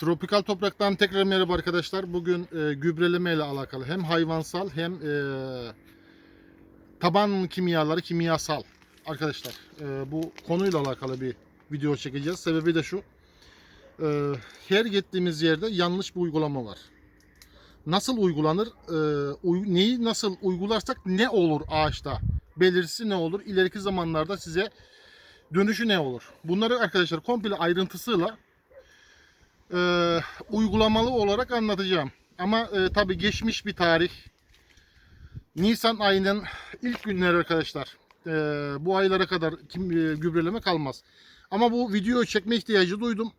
Tropikal topraktan tekrar merhaba arkadaşlar. Bugün e, gübreleme ile alakalı hem hayvansal hem e, taban kimyaları kimyasal arkadaşlar. E, bu konuyla alakalı bir video çekeceğiz. Sebebi de şu. E, her gittiğimiz yerde yanlış bir uygulama var. Nasıl uygulanır? E, uy- neyi nasıl uygularsak ne olur ağaçta? Belirtisi ne olur? İleriki zamanlarda size dönüşü ne olur? Bunları arkadaşlar komple ayrıntısıyla e, uygulamalı olarak anlatacağım. Ama e, tabi geçmiş bir tarih. Nisan ayının ilk günleri arkadaşlar. E, bu aylara kadar kim, e, gübreleme kalmaz. Ama bu videoyu çekme ihtiyacı duydum.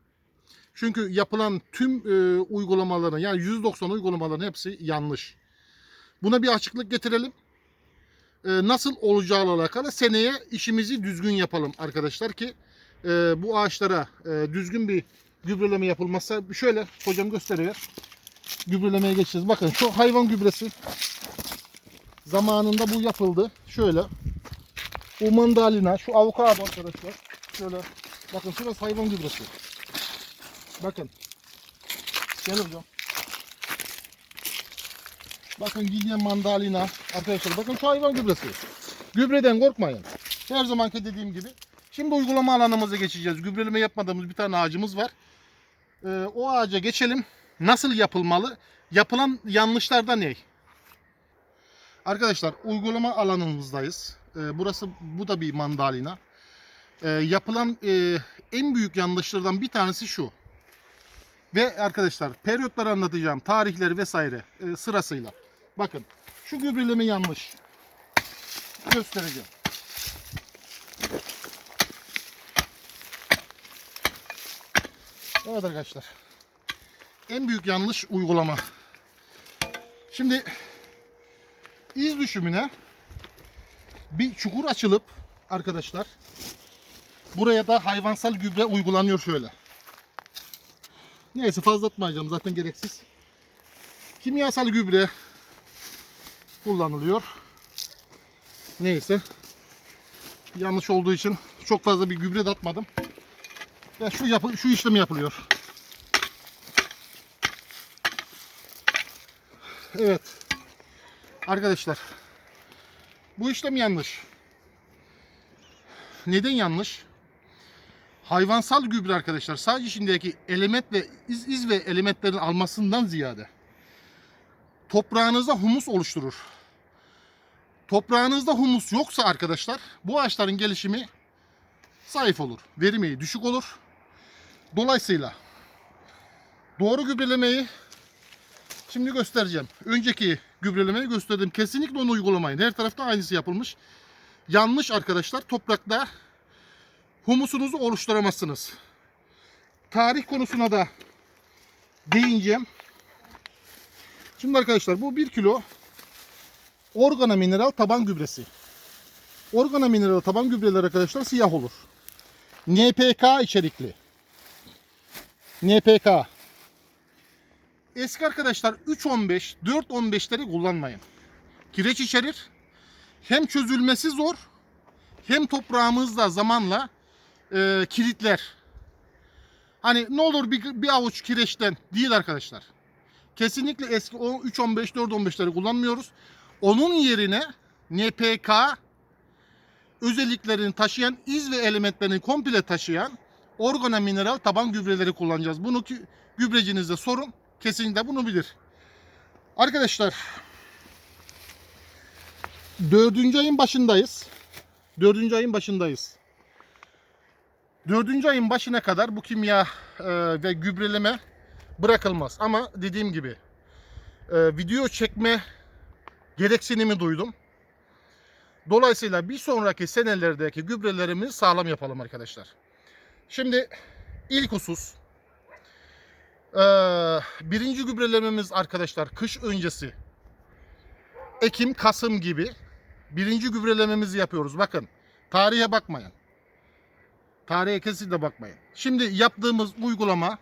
Çünkü yapılan tüm e, uygulamaların yani 190 uygulamaların hepsi yanlış. Buna bir açıklık getirelim. E, nasıl olacağıyla alakalı seneye işimizi düzgün yapalım arkadaşlar ki e, bu ağaçlara e, düzgün bir gübreleme yapılmazsa şöyle hocam gösteriyor. Gübrelemeye geçeceğiz. Bakın şu hayvan gübresi zamanında bu yapıldı. Şöyle. Bu mandalina, şu avokado arkadaşlar. Şöyle. Bakın şurası hayvan gübresi. Bakın. Gel hocam. Bakın yine mandalina. Arkadaşlar bakın şu hayvan gübresi. Gübreden korkmayın. Her zamanki dediğim gibi. Şimdi uygulama alanımıza geçeceğiz. Gübreleme yapmadığımız bir tane ağacımız var. Ee, o ağaca geçelim. Nasıl yapılmalı? Yapılan yanlışlar da ne? Arkadaşlar uygulama alanımızdayız. Ee, burası bu da bir mandalina. Ee, yapılan e, en büyük yanlışlardan bir tanesi şu. Ve arkadaşlar periyotları anlatacağım. Tarihleri vesaire e, sırasıyla. Bakın şu gübreleme yanlış. Göstereceğim. Evet arkadaşlar. En büyük yanlış uygulama. Şimdi iz düşümüne bir çukur açılıp arkadaşlar buraya da hayvansal gübre uygulanıyor şöyle. Neyse fazla atmayacağım zaten gereksiz. Kimyasal gübre kullanılıyor. Neyse. Yanlış olduğu için çok fazla bir gübre de atmadım. Ve şu yapı, şu işlem yapılıyor. Evet. Arkadaşlar. Bu işlem yanlış. Neden yanlış? Hayvansal gübre arkadaşlar sadece içindeki element ve iz, iz ve elementlerin almasından ziyade toprağınızda humus oluşturur. Toprağınızda humus yoksa arkadaşlar bu ağaçların gelişimi zayıf olur. Verimi düşük olur. Dolayısıyla doğru gübrelemeyi şimdi göstereceğim. Önceki gübrelemeyi gösterdim. Kesinlikle onu uygulamayın. Her tarafta aynısı yapılmış. Yanlış arkadaşlar. Toprakta humusunuzu oluşturamazsınız. Tarih konusuna da değineceğim. Şimdi arkadaşlar bu 1 kilo organa mineral taban gübresi. Organa mineral taban gübreler arkadaşlar siyah olur. NPK içerikli. NPK. Eski arkadaşlar 3.15, 4.15'leri kullanmayın. Kireç içerir. Hem çözülmesi zor hem toprağımızda zamanla e, kilitler. Hani ne olur bir, bir avuç kireçten değil arkadaşlar. Kesinlikle eski 3.15, 4.15'leri kullanmıyoruz. Onun yerine NPK özelliklerini taşıyan iz ve elementlerini komple taşıyan organa mineral taban gübreleri kullanacağız. Bunu gübrecinizde sorun. Kesinlikle bunu bilir. Arkadaşlar dördüncü ayın başındayız. Dördüncü ayın başındayız. Dördüncü ayın başına kadar bu kimya e, ve gübreleme bırakılmaz. Ama dediğim gibi e, video çekme gereksinimi duydum. Dolayısıyla bir sonraki senelerdeki gübrelerimizi sağlam yapalım arkadaşlar. Şimdi ilk husus birinci gübrelememiz arkadaşlar kış öncesi Ekim Kasım gibi birinci gübrelememizi yapıyoruz. Bakın tarihe bakmayın. Tarihe kesinlikle bakmayın. Şimdi yaptığımız uygulama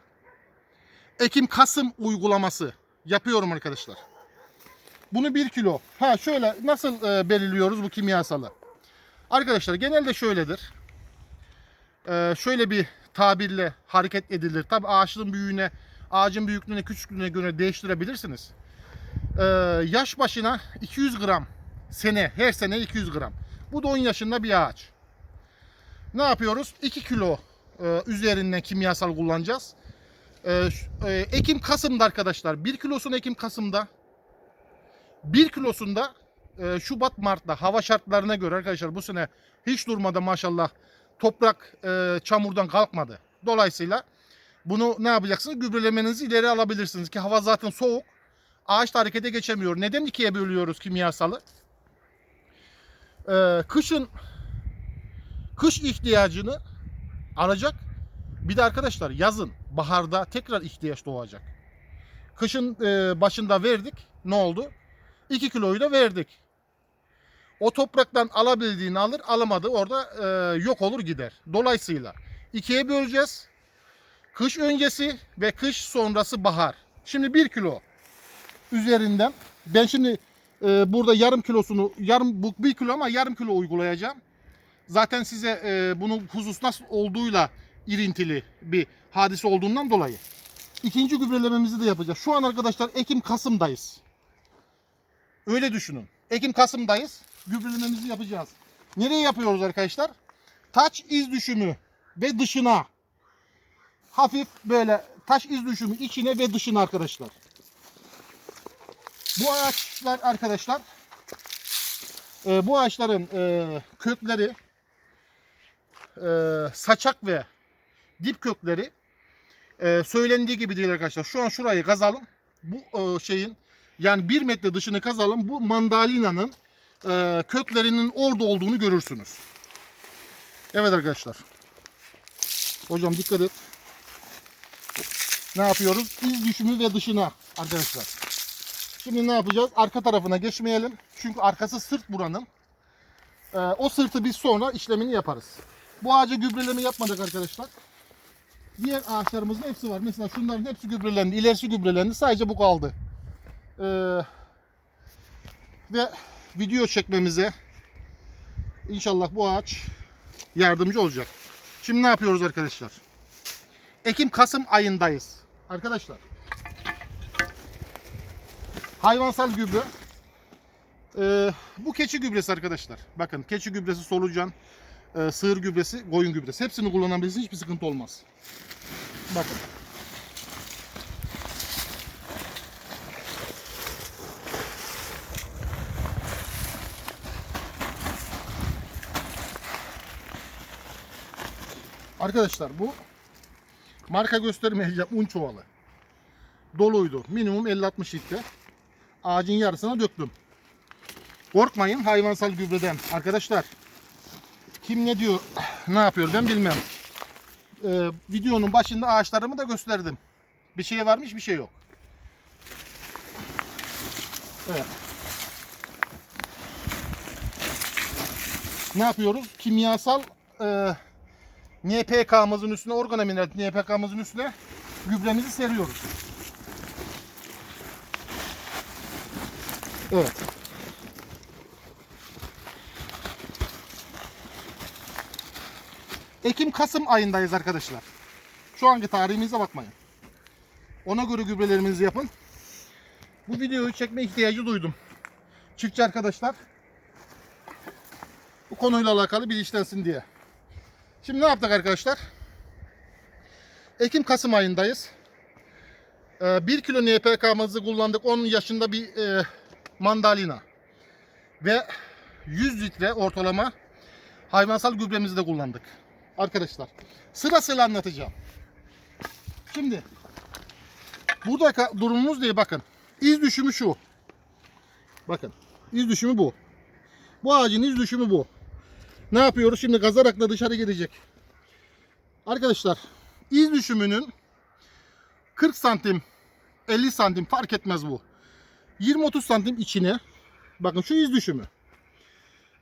Ekim Kasım uygulaması yapıyorum arkadaşlar. Bunu 1 kilo. Ha şöyle nasıl belirliyoruz bu kimyasalı? Arkadaşlar genelde şöyledir. E, şöyle bir tabirle hareket edilir. Tabi ağaçın büyüğüne ağacın büyüklüğüne küçüklüğüne göre değiştirebilirsiniz. Ee, yaş başına 200 gram sene her sene 200 gram. Bu da 10 yaşında bir ağaç. Ne yapıyoruz? 2 kilo e, üzerinden kimyasal kullanacağız. E, ş- e, Ekim Kasım'da arkadaşlar 1 kilosunu Ekim Kasım'da 1 kilosunda e, Şubat Mart'ta hava şartlarına göre arkadaşlar bu sene hiç durmadan maşallah toprak e, çamurdan kalkmadı. Dolayısıyla bunu ne yapacaksınız? Gübrelemenizi ileri alabilirsiniz ki hava zaten soğuk. Ağaç da harekete geçemiyor. Neden ikiye bölüyoruz kimyasalı? Ee, kışın kış ihtiyacını alacak. Bir de arkadaşlar yazın, baharda tekrar ihtiyaç doğacak. Kışın e, başında verdik. Ne oldu? 2 kiloyu da verdik. O topraktan alabildiğini alır, alamadı orada e, yok olur gider. Dolayısıyla ikiye böleceğiz. Kış öncesi ve kış sonrası bahar. Şimdi 1 kilo üzerinden ben şimdi e, burada yarım kilosunu yarım bu 1 kilo ama yarım kilo uygulayacağım. Zaten size e, bunun husus nasıl olduğuyla irintili bir hadise olduğundan dolayı. İkinci gübrelememizi de yapacağız. Şu an arkadaşlar Ekim Kasım'dayız. Öyle düşünün. Ekim Kasım'dayız. Gübrelememizi yapacağız. Nereye yapıyoruz arkadaşlar? Taç iz düşümü ve dışına. Hafif böyle taş iz düşümü içine ve dışına arkadaşlar. Bu ağaçlar arkadaşlar e, bu ağaçların e, kökleri e, saçak ve dip kökleri e, söylendiği gibi değil arkadaşlar. Şu an şurayı kazalım. Bu e, şeyin yani bir metre dışını kazalım. Bu mandalina'nın e, köklerinin orada olduğunu görürsünüz. Evet arkadaşlar. Hocam dikkat et. Ne yapıyoruz? İz düşümü ve dışına arkadaşlar. Şimdi ne yapacağız? Arka tarafına geçmeyelim. Çünkü arkası sırt buranın. Ee, o sırtı biz sonra işlemini yaparız. Bu ağaca gübreleme yapmadık arkadaşlar. Diğer ağaçlarımızın hepsi var. Mesela şunların hepsi gübrelendi. İlerisi gübrelendi. Sadece bu kaldı. Ee, ve video çekmemize inşallah bu ağaç yardımcı olacak. Şimdi ne yapıyoruz arkadaşlar? Ekim-Kasım ayındayız. Arkadaşlar hayvansal gübre. Ee, bu keçi gübresi arkadaşlar. Bakın keçi gübresi, solucan, e, sığır gübresi, koyun gübresi. Hepsini kullanabilirsiniz. Hiçbir sıkıntı olmaz. Bakın. Arkadaşlar bu marka göstermeyeceğim un çuvalı. Doluydu. Minimum 50-60 litre. Ağacın yarısına döktüm. Korkmayın hayvansal gübreden. Arkadaşlar kim ne diyor ne yapıyor ben bilmem. Ee, videonun başında ağaçlarımı da gösterdim. Bir şey varmış bir şey yok. Evet. Ne yapıyoruz? Kimyasal e, NPK'mızın üstüne, organomineral NPK'mızın üstüne gübremizi seriyoruz. Evet. Ekim-Kasım ayındayız arkadaşlar. Şu anki tarihimize bakmayın. Ona göre gübrelerinizi yapın. Bu videoyu çekme ihtiyacı duydum. Çiftçi arkadaşlar bu konuyla alakalı bilinçlensin diye. Şimdi ne yaptık arkadaşlar? Ekim-Kasım ayındayız. 1 kilo NPK'mızı kullandık. 10 yaşında bir e, mandalina. Ve 100 litre ortalama hayvansal gübremizi de kullandık. Arkadaşlar sırasıyla anlatacağım. Şimdi burada durumumuz değil bakın. İz düşümü şu. Bakın iz düşümü bu. Bu ağacın iz düşümü bu. Ne yapıyoruz? Şimdi kazarakla dışarı gidecek. Arkadaşlar iz düşümünün 40 santim 50 santim fark etmez bu. 20-30 santim içine bakın şu iz düşümü.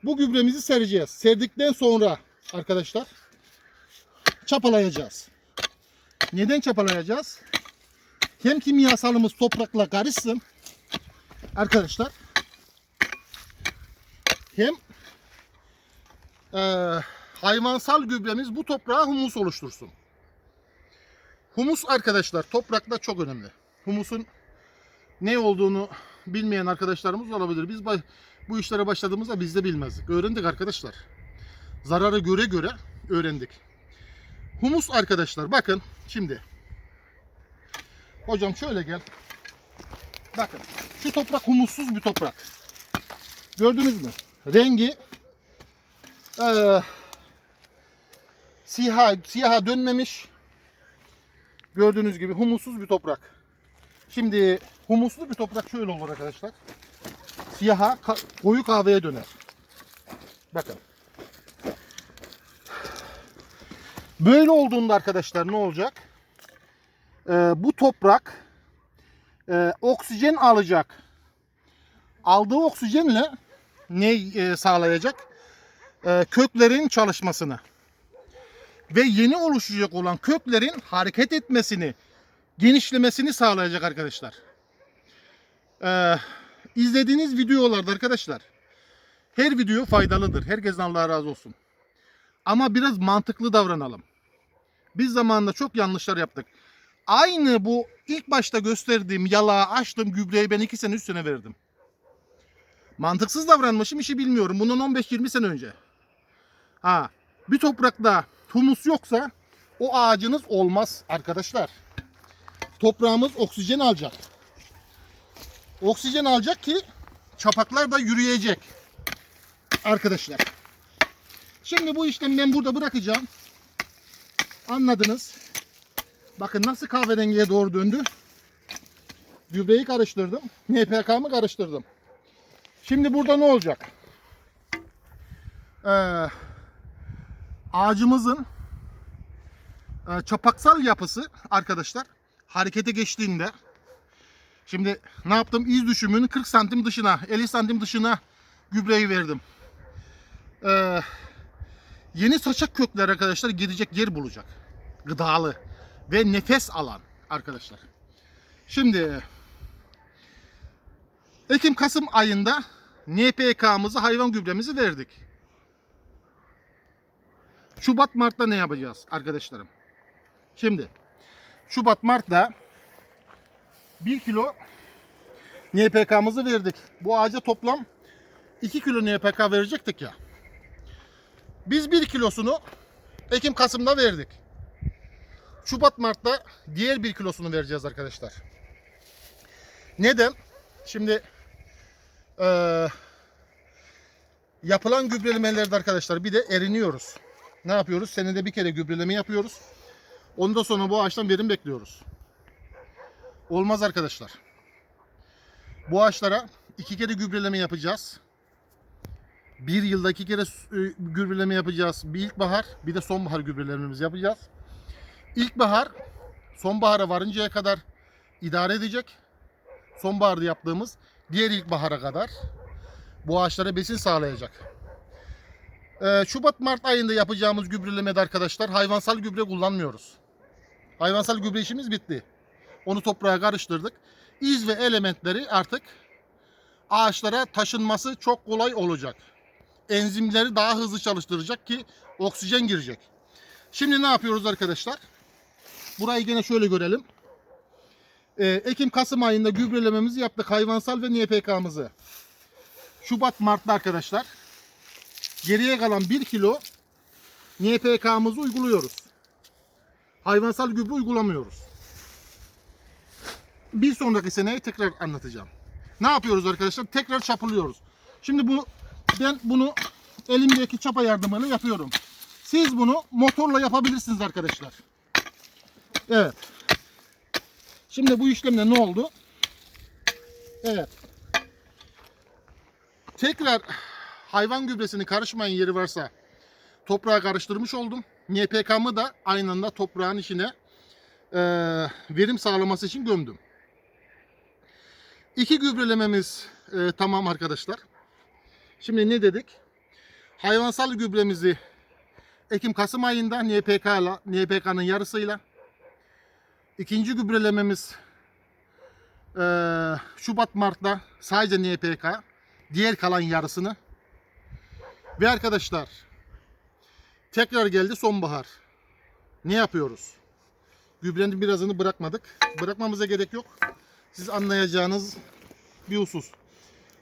Bu gübremizi sereceğiz. Serdikten sonra arkadaşlar çapalayacağız. Neden çapalayacağız? Hem kimyasalımız toprakla karışsın arkadaşlar. Hem eee, hayvansal gübremiz bu toprağa humus oluştursun. Humus arkadaşlar toprakta çok önemli. Humusun ne olduğunu bilmeyen arkadaşlarımız olabilir. Biz bu işlere başladığımızda biz de bilmezdik. Öğrendik arkadaşlar. Zararı göre göre öğrendik. Humus arkadaşlar bakın şimdi. Hocam şöyle gel. Bakın şu toprak humussuz bir toprak. Gördünüz mü? Rengi eee siyaha, siyaha dönmemiş. Gördüğünüz gibi humussuz bir toprak. Şimdi humuslu bir toprak şöyle olur arkadaşlar. Siyaha ka- koyu kahveye döner. Bakın. Böyle olduğunda arkadaşlar ne olacak? Ee, bu toprak e, oksijen alacak. Aldığı oksijenle ne e, sağlayacak? E, köklerin çalışmasını ve yeni oluşacak olan köklerin hareket etmesini, genişlemesini sağlayacak arkadaşlar. Ee, izlediğiniz videolarda arkadaşlar her video faydalıdır. Herkesten Allah razı olsun. Ama biraz mantıklı davranalım. Biz zamanında çok yanlışlar yaptık. Aynı bu ilk başta gösterdiğim yalağı açtım gübreyi ben 2 sene 3 sene verdim. Mantıksız davranmışım işi bilmiyorum. Bundan 15-20 sene önce. Ha, bir toprakta humus yoksa o ağacınız olmaz arkadaşlar. Toprağımız oksijen alacak. Oksijen alacak ki çapaklar da yürüyecek. Arkadaşlar. Şimdi bu işlemi ben burada bırakacağım. Anladınız. Bakın nasıl kahverengiye doğru döndü. Gübreyi karıştırdım. NPK'mı karıştırdım. Şimdi burada ne olacak? Ee, ağacımızın e, çapaksal yapısı arkadaşlar harekete geçtiğinde şimdi ne yaptım? İz düşümünün 40 santim dışına 50 santim dışına gübreyi verdim. Ee, yeni saçak kökler arkadaşlar gidecek yer bulacak. Gıdalı ve nefes alan arkadaşlar. Şimdi Ekim-Kasım ayında NPK'mızı hayvan gübremizi verdik. Şubat Mart'ta ne yapacağız arkadaşlarım? Şimdi Şubat Mart'ta 1 kilo NPK'mızı verdik. Bu ağaca toplam 2 kilo NPK verecektik ya. Biz 1 kilosunu Ekim Kasım'da verdik. Şubat Mart'ta diğer 1 kilosunu vereceğiz arkadaşlar. Neden? Şimdi eee yapılan gübrelemelerde arkadaşlar bir de eriniyoruz. Ne yapıyoruz? Senede bir kere gübreleme yapıyoruz. Ondan sonra bu ağaçtan verim bekliyoruz. Olmaz arkadaşlar. Bu ağaçlara iki kere gübreleme yapacağız. Bir yılda iki kere e, gübreleme yapacağız. Bir ilkbahar bir de sonbahar gübrelememizi yapacağız. İlkbahar sonbahara varıncaya kadar idare edecek. Sonbaharda yaptığımız diğer ilkbahara kadar bu ağaçlara besin sağlayacak. Ee, Şubat-Mart ayında yapacağımız gübrelemede arkadaşlar hayvansal gübre kullanmıyoruz. Hayvansal gübre işimiz bitti. Onu toprağa karıştırdık. İz ve elementleri artık ağaçlara taşınması çok kolay olacak. Enzimleri daha hızlı çalıştıracak ki oksijen girecek. Şimdi ne yapıyoruz arkadaşlar? Burayı gene şöyle görelim. Ee, Ekim-Kasım ayında gübrelememizi yaptık. Hayvansal ve NPK'mızı. Şubat-Mart'ta arkadaşlar geriye kalan 1 kilo NPK'mızı uyguluyoruz. Hayvansal gübre uygulamıyoruz. Bir sonraki seneyi tekrar anlatacağım. Ne yapıyoruz arkadaşlar? Tekrar çapılıyoruz. Şimdi bu ben bunu elimdeki çapa yardımıyla yapıyorum. Siz bunu motorla yapabilirsiniz arkadaşlar. Evet. Şimdi bu işlemde ne oldu? Evet. Tekrar hayvan gübresini karışmayan yeri varsa toprağa karıştırmış oldum. NPK'mı da aynı anda toprağın içine e, verim sağlaması için gömdüm. İki gübrelememiz e, tamam arkadaşlar. Şimdi ne dedik? Hayvansal gübremizi Ekim-Kasım ayında NPK ile NPK'nın yarısıyla ikinci gübrelememiz e, Şubat-Mart'ta sadece NPK diğer kalan yarısını ve arkadaşlar tekrar geldi sonbahar. Ne yapıyoruz? Gübrenin birazını bırakmadık. Bırakmamıza gerek yok. Siz anlayacağınız bir husus.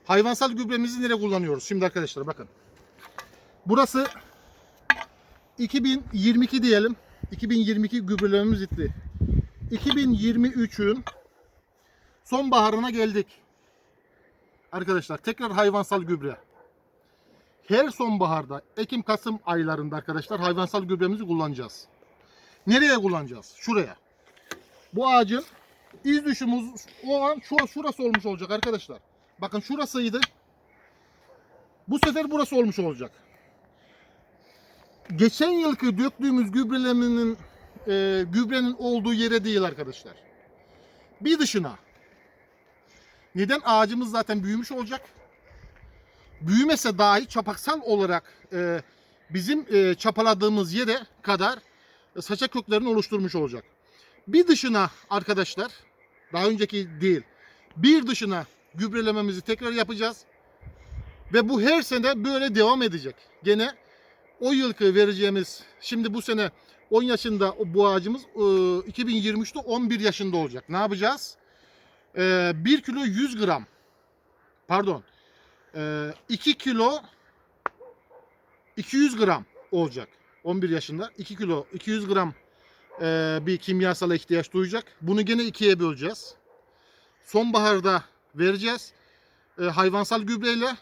Hayvansal gübremizi nereye kullanıyoruz? Şimdi arkadaşlar bakın. Burası 2022 diyelim. 2022 gübrelememiz bitti. 2023'ün sonbaharına geldik. Arkadaşlar tekrar hayvansal gübre. Her sonbaharda Ekim-Kasım aylarında arkadaşlar hayvansal gübremizi kullanacağız. Nereye kullanacağız? Şuraya. Bu ağacın iz düşümümüz o an şu şurası olmuş olacak arkadaşlar. Bakın şurasıydı. Bu sefer burası olmuş olacak. Geçen yılki döktüğümüz gübrelemenin e, gübrenin olduğu yere değil arkadaşlar. Bir dışına. Neden? Ağacımız zaten büyümüş olacak. Büyümese dahi çapaksal olarak e, bizim e, çapaladığımız yere kadar saça köklerini oluşturmuş olacak. Bir dışına arkadaşlar, daha önceki değil, bir dışına gübrelememizi tekrar yapacağız. Ve bu her sene böyle devam edecek. Gene o yılki vereceğimiz, şimdi bu sene 10 yaşında bu ağacımız e, 2023'te 11 yaşında olacak. Ne yapacağız? 1 kilo 100 gram, pardon, 2 kilo 200 gram olacak. 11 yaşında 2 kilo 200 gram e, bir kimyasala ihtiyaç duyacak. Bunu gene ikiye böleceğiz. Sonbaharda vereceğiz. E, hayvansal gübreyle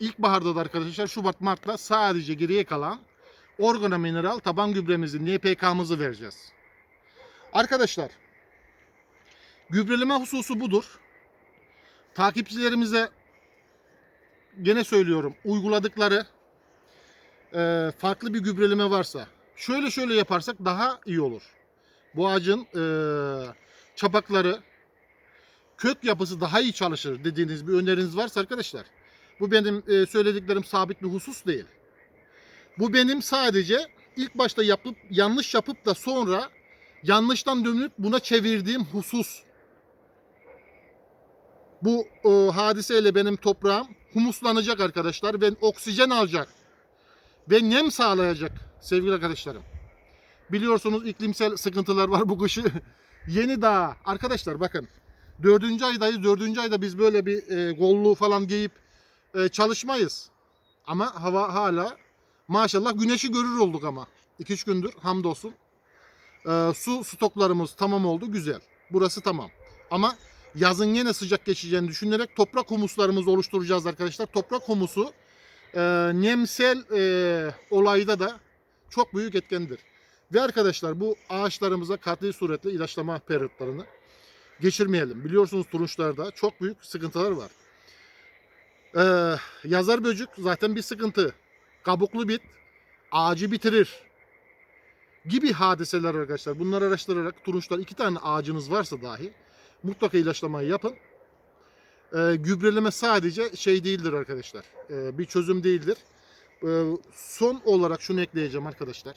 ilkbaharda da arkadaşlar Şubat Mart'ta sadece geriye kalan organo mineral taban gübremizi NPK'mızı vereceğiz. Arkadaşlar gübreleme hususu budur. Takipçilerimize gene söylüyorum uyguladıkları e, farklı bir gübreleme varsa şöyle şöyle yaparsak daha iyi olur. Bu ağacın e, çapakları kök yapısı daha iyi çalışır dediğiniz bir öneriniz varsa arkadaşlar bu benim e, söylediklerim sabit bir husus değil. Bu benim sadece ilk başta yapıp yanlış yapıp da sonra yanlıştan dönüp buna çevirdiğim husus. Bu e, hadiseyle benim toprağım humuslanacak arkadaşlar ve oksijen alacak ve nem sağlayacak sevgili arkadaşlarım. Biliyorsunuz iklimsel sıkıntılar var bu kışı. Yeni dağ. Arkadaşlar bakın. Dördüncü aydayız. Dördüncü ayda biz böyle bir e, gollu falan giyip e, çalışmayız. Ama hava hala maşallah güneşi görür olduk ama. 2-3 gündür hamdolsun. E, su stoklarımız tamam oldu. Güzel. Burası tamam. Ama yazın yine sıcak geçeceğini düşünerek toprak humuslarımızı oluşturacağız arkadaşlar. Toprak humusu e, nemsel e, olayda da çok büyük etkendir. Ve arkadaşlar bu ağaçlarımıza katli suretle ilaçlama periyotlarını geçirmeyelim. Biliyorsunuz turunçlarda çok büyük sıkıntılar var. Ee, yazar böcük zaten bir sıkıntı. Kabuklu bit ağacı bitirir. Gibi hadiseler arkadaşlar. Bunları araştırarak turunçlar iki tane ağacınız varsa dahi mutlaka ilaçlamayı yapın. Ee, gübreleme sadece şey değildir arkadaşlar. Ee, bir çözüm değildir. Ee, son olarak şunu ekleyeceğim arkadaşlar.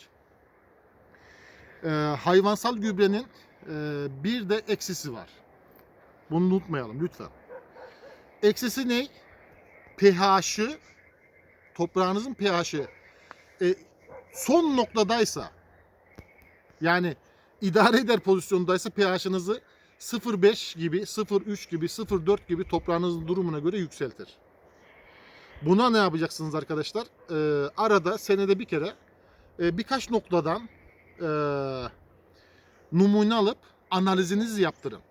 Ee, hayvansal gübrenin e, bir de eksisi var. Bunu unutmayalım lütfen. Eksisi ne? pH'ı toprağınızın pH'ı e, son noktadaysa yani idare eder pozisyondaysa pH'ınızı 0.5 gibi, 0.3 gibi, 0.4 gibi toprağınızın durumuna göre yükseltir. Buna ne yapacaksınız arkadaşlar? Ee, arada senede bir kere e, birkaç noktadan e, numune alıp analizinizi yaptırın.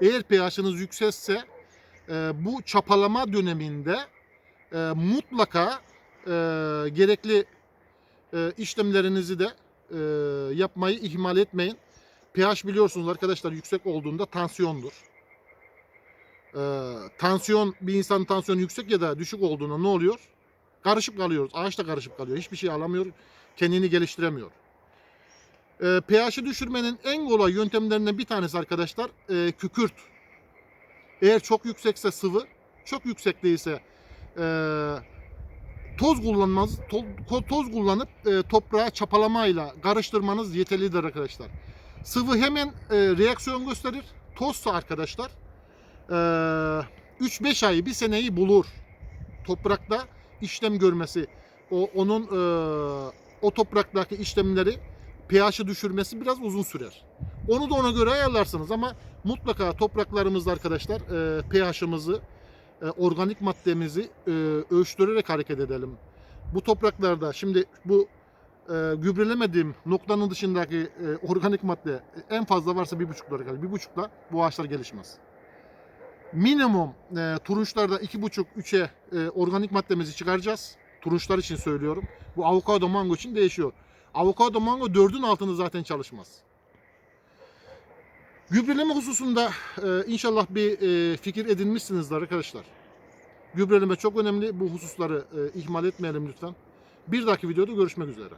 Eğer pH'ınız yükselse e, bu çapalama döneminde e, mutlaka e, gerekli e, işlemlerinizi de e, yapmayı ihmal etmeyin. pH biliyorsunuz arkadaşlar yüksek olduğunda tansiyondur. E, tansiyon bir insanın tansiyonu yüksek ya da düşük olduğunda ne oluyor? Karışıp kalıyoruz. Ağaç da karışıp kalıyor. Hiçbir şey alamıyor. Kendini geliştiremiyor. E, pH'i düşürmenin en kolay yöntemlerinden bir tanesi arkadaşlar e, kükürt. Eğer çok yüksekse sıvı, çok yüksek değilse e, toz kullanmaz, toz, toz kullanıp e, toprağa çapalamayla karıştırmanız yeterlidir arkadaşlar. Sıvı hemen e, reaksiyon gösterir. Tozsa arkadaşlar e, 3-5 ayı, bir seneyi bulur. Toprakta işlem görmesi, o onun e, o topraktaki işlemleri pH'ı düşürmesi biraz uzun sürer. Onu da ona göre ayarlarsınız ama mutlaka topraklarımızda arkadaşlar e, pH'ımızı, e, organik maddemizi e, ölçtürerek hareket edelim. Bu topraklarda şimdi bu e, gübrelemediğim noktanın dışındaki e, organik madde en fazla varsa bir buçuklara kadar. Bir buçukla bu ağaçlar gelişmez. Minimum e, turunçlarda iki buçuk, üçe e, organik maddemizi çıkaracağız. Turunçlar için söylüyorum. Bu avokado, mango için değişiyor. Avokado, mango dördün altında zaten çalışmaz. Gübreleme hususunda e, inşallah bir e, fikir edinmişsinizdir arkadaşlar. Gübreleme çok önemli. Bu hususları e, ihmal etmeyelim lütfen. Bir dahaki videoda görüşmek üzere.